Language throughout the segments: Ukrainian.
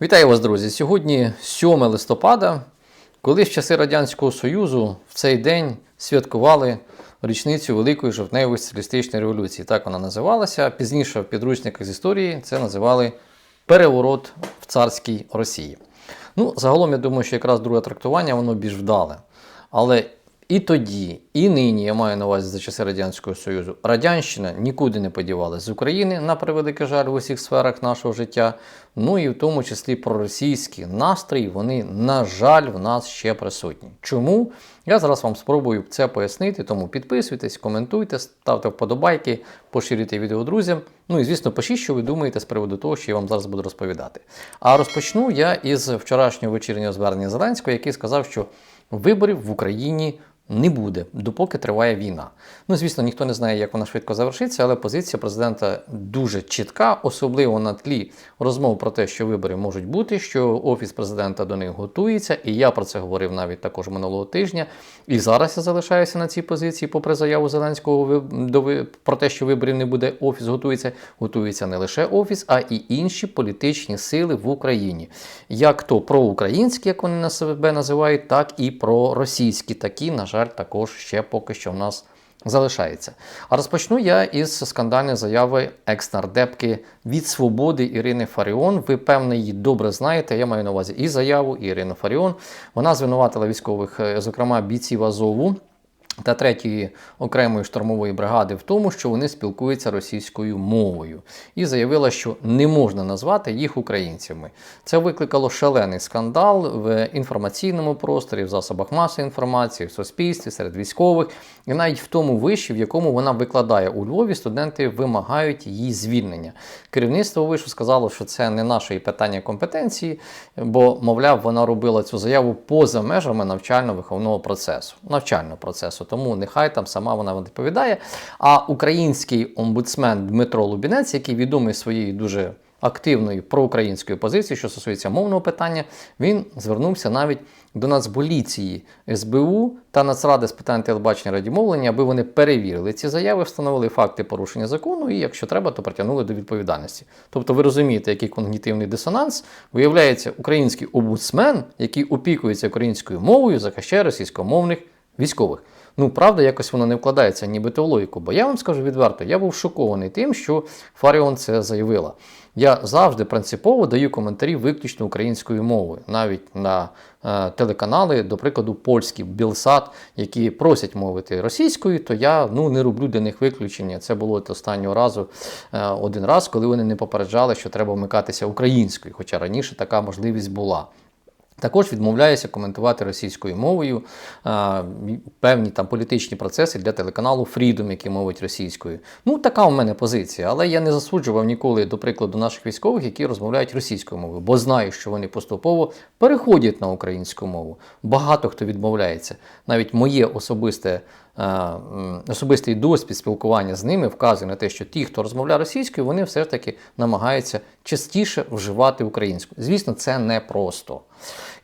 Вітаю вас, друзі! Сьогодні 7 листопада, коли в часи Радянського Союзу в цей день святкували річницю Великої жовтневої соціалістичної революції. Так вона називалася. Пізніше в підручниках з історії це називали переворот в царській Росії. Ну, загалом, я думаю, що якраз друге трактування воно більш вдале. Але і тоді, і нині я маю на увазі за часи Радянського Союзу. Радянщина нікуди не подівалася з України, на превеликий жаль, в усіх сферах нашого життя. Ну і в тому числі проросійські настрої, вони, на жаль, в нас ще присутні. Чому? Я зараз вам спробую це пояснити, тому підписуйтесь, коментуйте, ставте вподобайки, поширюйте відео друзям. Ну і звісно, пишіть, що ви думаєте з приводу того, що я вам зараз буду розповідати. А розпочну я із вчорашнього вечірнього звернення Зеленського, який сказав, що виборів в Україні не буде, допоки триває війна. Ну, звісно, ніхто не знає, як вона швидко завершиться, але позиція президента дуже чітка, особливо на тлі розмов про те, що вибори можуть бути, що офіс президента до них готується. І я про це говорив навіть також минулого тижня. І зараз я залишаюся на цій позиції, попри заяву Зеленського про те, що виборів не буде. Офіс готується. Готується не лише офіс, а і інші політичні сили в Україні, як то проукраїнські, як вони на себе називають, так і проросійські. Такі, на жаль, також ще поки що в нас залишається. А розпочну я із скандальної заяви екс-нардепки від свободи Ірини Фаріон. Ви певне її добре знаєте. Я маю на увазі і заяву і Ірину Фаріон. Вона звинуватила військових, е, зокрема бійців Азову. Та третьої окремої штурмової бригади в тому, що вони спілкуються російською мовою, і заявила, що не можна назвати їх українцями. Це викликало шалений скандал в інформаційному просторі, в засобах масової інформації, в суспільстві, серед військових, і навіть в тому виші, в якому вона викладає у Львові, студенти вимагають її звільнення. Керівництво вишу сказало, що це не наше питання компетенції, бо, мовляв, вона робила цю заяву поза межами навчально-виховного процесу, навчального процесу. Тому нехай там сама вона відповідає. А український омбудсмен Дмитро Лубінець, який відомий своєю дуже активною проукраїнською позицією, що стосується мовного питання, він звернувся навіть до Нацполіції СБУ та Нацради з питань телебачення радіомовлення, аби вони перевірили ці заяви, встановили факти порушення закону і, якщо треба, то притягнули до відповідальності. Тобто, ви розумієте, який когнітивний дисонанс виявляється український омбудсмен, який опікується українською мовою, захищає російськомовних військових. Ну, правда, якось воно не вкладається нібито в логіку. Бо я вам скажу відверто, я був шокований тим, що Фаріон це заявила. Я завжди принципово даю коментарі виключно українською мовою, навіть на е, телеканали, до прикладу, польські Білсат, які просять мовити російською, то я ну не роблю для них виключення. Це було от останнього разу е, один раз, коли вони не попереджали, що треба вмикатися українською, хоча раніше така можливість була. Також відмовляюся коментувати російською мовою а, певні там політичні процеси для телеканалу Freedom, який мовить російською. Ну, така у мене позиція, але я не засуджував ніколи, до прикладу, наших військових, які розмовляють російською мовою, бо знаю, що вони поступово переходять на українську мову. Багато хто відмовляється. Навіть моє особисте. Е, Особистий досвід спілкування з ними вказує на те, що ті, хто розмовляє російською, вони все ж таки намагаються частіше вживати українську. Звісно, це непросто.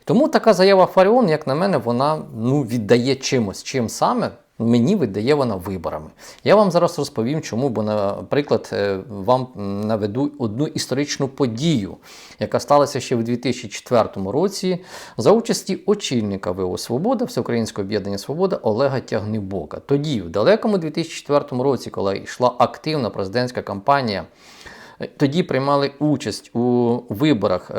Тому така заява Фаріон, як на мене, вона ну, віддає чимось. Чим саме мені віддає вона виборами. Я вам зараз розповім, чому, бо, наприклад, е, вам наведу одну історичну подію, яка сталася ще в 2004 році за участі очільника ВО Свобода, Всеукраїнського об'єднання Свобода Олега Тягнибока. Тоді, в далекому 2004 році, коли йшла активна президентська кампанія, е, тоді приймали участь у виборах.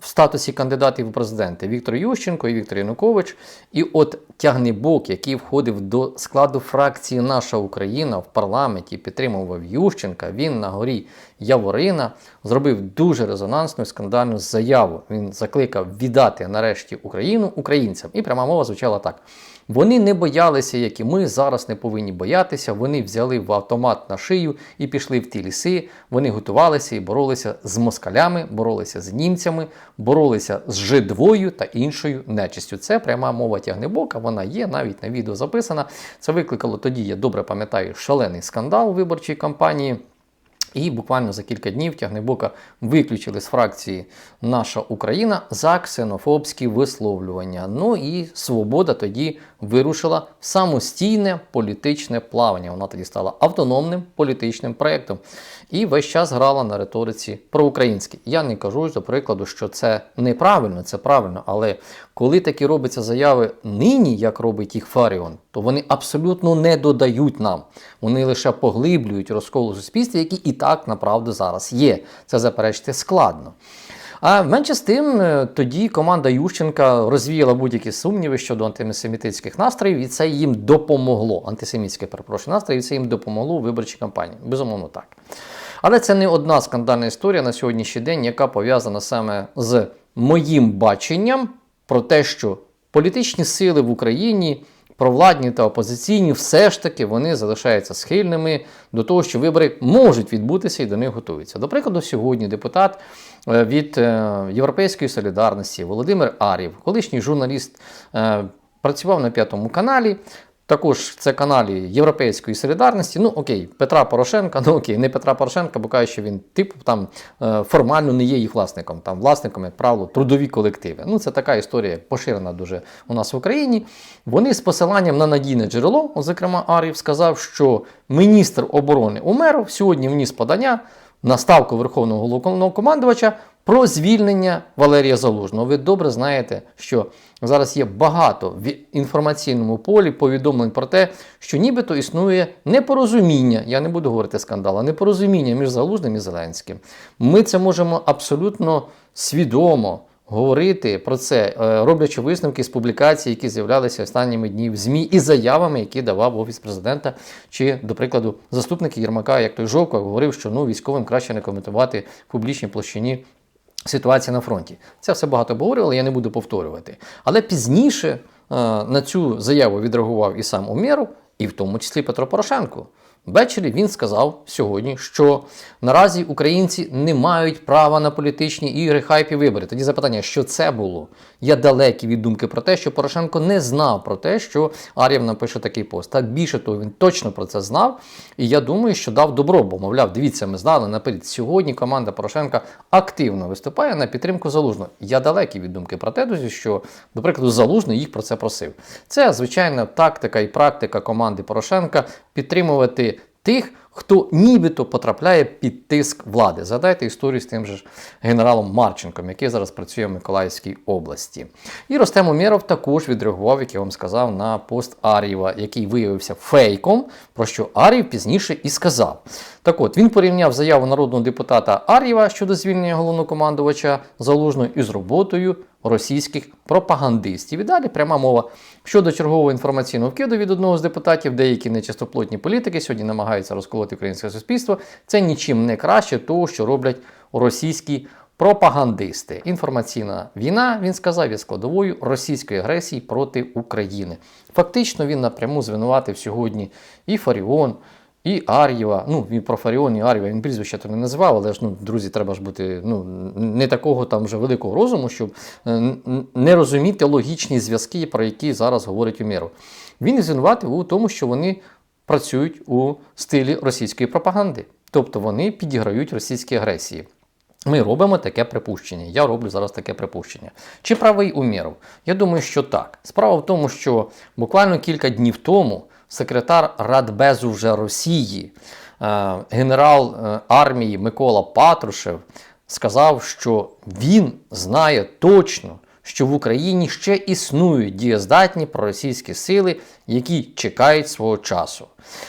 В статусі кандидатів у президенти Віктор Ющенко і Віктор Янукович. І от тягнебок, який входив до складу фракції Наша Україна в парламенті, підтримував Ющенка. Він на горі Яворина зробив дуже резонансну скандальну заяву. Він закликав віддати нарешті Україну українцям. І пряма мова звучала так. Вони не боялися, як і ми зараз не повинні боятися. Вони взяли в автомат на шию і пішли в ті ліси. Вони готувалися і боролися з москалями, боролися з німцями, боролися з жидвою та іншою нечистю. Це пряма мова тягнебока. Вона є навіть на відео записана. Це викликало тоді, я добре пам'ятаю, шалений скандал у виборчій кампанії. І буквально за кілька днів Тягнебока виключили з фракції Наша Україна за ксенофобські висловлювання. Ну і свобода тоді вирушила в самостійне політичне плавання. Вона тоді стала автономним політичним проєктом і весь час грала на риториці проукраїнській. Я не кажу, до прикладу, що це неправильно, це правильно, але коли такі робляться заяви нині, як робить їх Фаріон, то вони абсолютно не додають нам. Вони лише поглиблюють розкол у суспільстві, який і так направду зараз є. Це заперечити складно. А менше з тим, е, тоді команда Ющенка розвіяла будь-які сумніви щодо антисемітських настроїв, і це їм допомогло. Антисемітське перепрошую настрої, і це їм допомогло у виборчій кампанії. Безумовно, так. Але це не одна скандальна історія на сьогоднішній день, яка пов'язана саме з моїм баченням про те, що політичні сили в Україні. Провладні та опозиційні все ж таки вони залишаються схильними до того, що вибори можуть відбутися і до них готуються. До прикладу, сьогодні депутат е, від е, Європейської солідарності Володимир Арів, колишній журналіст, е, працював на п'ятому каналі. Також це каналі Європейської солідарності. Ну окей, Петра Порошенка, ну окей, не Петра Порошенка, бо каже, що він типу там е, формально не є їх власником. Там власником, як правило, трудові колективи. Ну це така історія поширена дуже у нас в Україні. Вони з посиланням на надійне джерело, зокрема Арів, сказав, що міністр оборони Умеров сьогодні вніс подання на ставку Верховного Головнокомандувача про звільнення Валерія Залужного. Ви добре знаєте, що зараз є багато в інформаційному полі повідомлень про те, що нібито існує непорозуміння. Я не буду говорити скандал, а непорозуміння між Залужним і Зеленським. Ми це можемо абсолютно свідомо. Говорити про це, е, роблячи висновки з публікацій, які з'являлися останніми дні в ЗМІ, і заявами, які давав офіс президента, чи, до прикладу, заступник Єрмака, як той Жовко, говорив, що ну військовим краще не коментувати в публічній площині ситуація на фронті. Це все багато обговорювали, я не буду повторювати. Але пізніше е, на цю заяву відреагував і сам Умєров, і в тому числі Петро Порошенко. Ввечері він сказав сьогодні, що наразі українці не мають права на політичні ігри, хайпі вибори. Тоді запитання, що це було? Я далекий від думки про те, що Порошенко не знав про те, що Ар'єв напише такий пост. Так більше того, він точно про це знав. І я думаю, що дав добро, бо мовляв, дивіться, ми знали наперед. Сьогодні команда Порошенка активно виступає на підтримку залужного. Я далекий від думки про те, друзі, що, до прикладу, залужний їх про це просив. Це звичайна тактика і практика команди Порошенка підтримувати тих, хто нібито потрапляє під тиск влади. Згадайте історію з тим же генералом Марченком, який зараз працює в Миколаївській області. І Ростем Умєров також відреагував, як я вам сказав, на пост Ар'єва, який виявився фейком, про що Ар'єв пізніше і сказав. Так от, він порівняв заяву народного депутата Ар'єва щодо звільнення головнокомандувача Залужного із роботою російських пропагандистів. І далі пряма мова щодо чергового інформаційного вкиду від одного з депутатів, деякі нечистоплотні політики сьогодні намагаються розколоти українське суспільство. Це нічим не краще того, що роблять російські пропагандисти. Інформаційна війна, він сказав, є складовою російської агресії проти України. Фактично, він напряму звинуватив сьогодні і Фаріон. І Ар'єва, ну він про Фаріон і Ар'єва, він прізвище то не називав, але ж ну, друзі, треба ж бути ну, не такого там вже великого розуму, щоб е, не розуміти логічні зв'язки, про які зараз говорить Умєров. Він звинуватив у тому, що вони працюють у стилі російської пропаганди, тобто вони підіграють російській агресії. Ми робимо таке припущення. Я роблю зараз таке припущення. Чи правий Умєров? Я думаю, що так. Справа в тому, що буквально кілька днів тому секретар Радбезу вже Росії, е, генерал е, армії Микола Патрушев сказав, що він знає точно, що в Україні ще існують дієздатні проросійські сили, які чекають свого часу.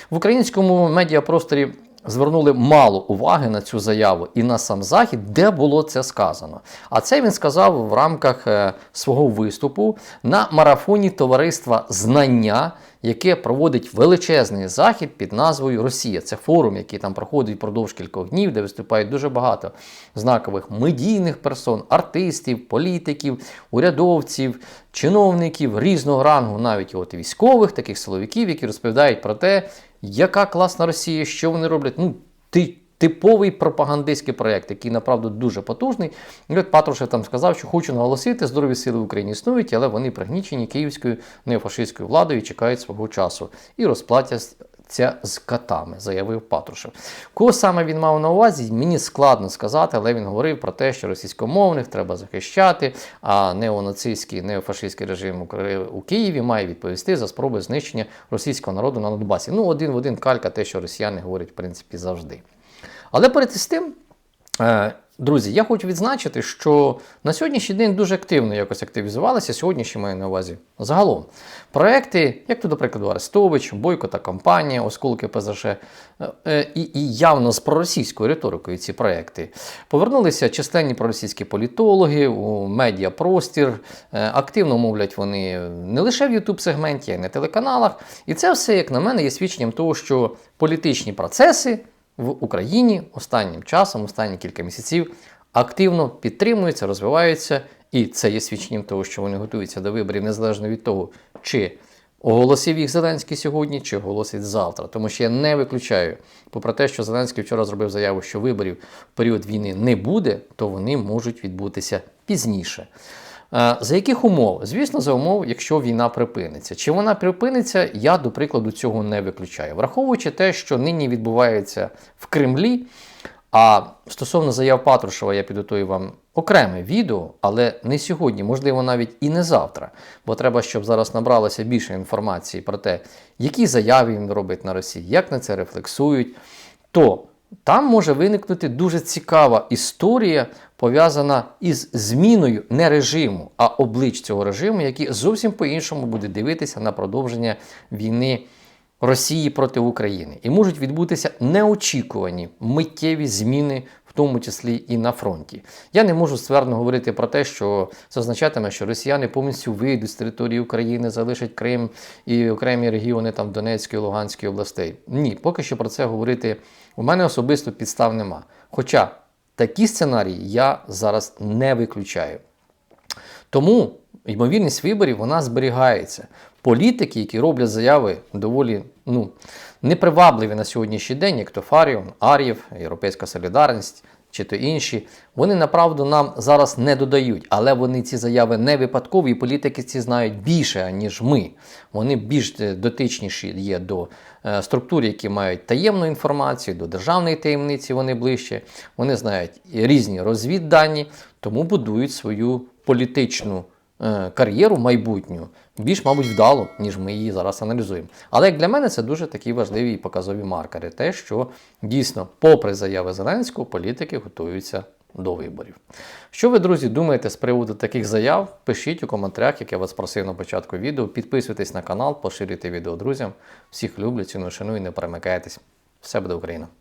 В українському медіапросторі звернули мало уваги на цю заяву і на сам захід, де було це сказано. А це він сказав в рамках е, свого виступу на марафоні товариства Знання, яке проводить величезний захід під назвою Росія. Це форум, який там проходить впродовж кількох днів, де виступають дуже багато знакових медійних персон, артистів, політиків, урядовців, чиновників різного рангу, навіть от військових, таких силовиків, які розповідають про те, яка класна Росія, що вони роблять. Ну, ти. Типовий пропагандистський проєкт, який направду дуже потужний. І от Патрушев там сказав, що хочу наголосити, здорові сили в Україні існують, але вони пригнічені київською неофашистською владою і чекають свого часу і розплатять Це з катами, заявив Патрушев. Кого саме він мав на увазі, мені складно сказати, але він говорив про те, що російськомовних треба захищати, а неонацистський, неофашистський режим у Києві має відповісти за спроби знищення російського народу на Донбасі. Ну, один в один калька, те, що росіяни говорять, в принципі, завжди. Але перед з тим, е, друзі, я хочу відзначити, що на сьогоднішній день дуже активно якось активізувалися. Сьогодні ще маю на увазі загалом. Проекти, як то, до прикладу, Арестович, Бойко та компанія, осколки ПЗШ, е, е, і, і явно з проросійською риторикою ці проекти. Повернулися численні проросійські політологи у медіапростір. Активно мовлять вони не лише в youtube сегменті, а й на телеканалах. І це все, як на мене, є свідченням того, що політичні процеси в Україні останнім часом, останні кілька місяців, активно підтримуються, розвиваються, і це є свідченням того, що вони готуються до виборів незалежно від того, чи оголосив їх Зеленський сьогодні, чи оголосить завтра. Тому що я не виключаю, попри те, що Зеленський вчора зробив заяву, що виборів в період війни не буде, то вони можуть відбутися пізніше. Е, За яких умов? Звісно, за умов, якщо війна припиниться. Чи вона припиниться, я, до прикладу, цього не виключаю. Враховуючи те, що нині відбувається в Кремлі. А стосовно заяв Патрушева, я підготую вам окреме відео, але не сьогодні, можливо, навіть і не завтра. Бо треба, щоб зараз набралося більше інформації про те, які заяви він робить на Росії, як на це рефлексують. То там може виникнути дуже цікава історія, пов'язана із зміною не режиму, а облич цього режиму, який зовсім по-іншому буде дивитися на продовження війни Росії проти України. І можуть відбутися неочікувані миттєві зміни, в тому числі і на фронті. Я не можу ствердно говорити про те, що це означатиме, що росіяни повністю вийдуть з території України, залишать Крим і окремі регіони там Донецької, Луганської областей. Ні, поки що про це говорити у мене особисто підстав нема. Хоча такі сценарії я зараз не виключаю. Тому ймовірність виборів вона зберігається. Політики, які роблять заяви доволі ну, непривабливі на сьогоднішній день, як то Фаріон, Ар'єв, Європейська Солідарність чи то інші, вони направду нам зараз не додають, але вони ці заяви не випадкові, і політики ці знають більше, ніж ми. Вони більш е, дотичніші є до е, структур, які мають таємну інформацію, до державної таємниці вони ближче. Вони знають різні розвіддані, тому будують свою політичну кар'єру майбутню більш, мабуть, вдало, ніж ми її зараз аналізуємо. Але як для мене це дуже такі важливі і показові маркери. Те, що дійсно, попри заяви Зеленського, політики готуються до виборів. Що ви, друзі, думаєте з приводу таких заяв? Пишіть у коментарях, як я вас просив на початку відео. Підписуйтесь на канал, поширюйте відео друзям. Всіх люблю, ціную, шаную, не перемикайтесь. Все буде Україна!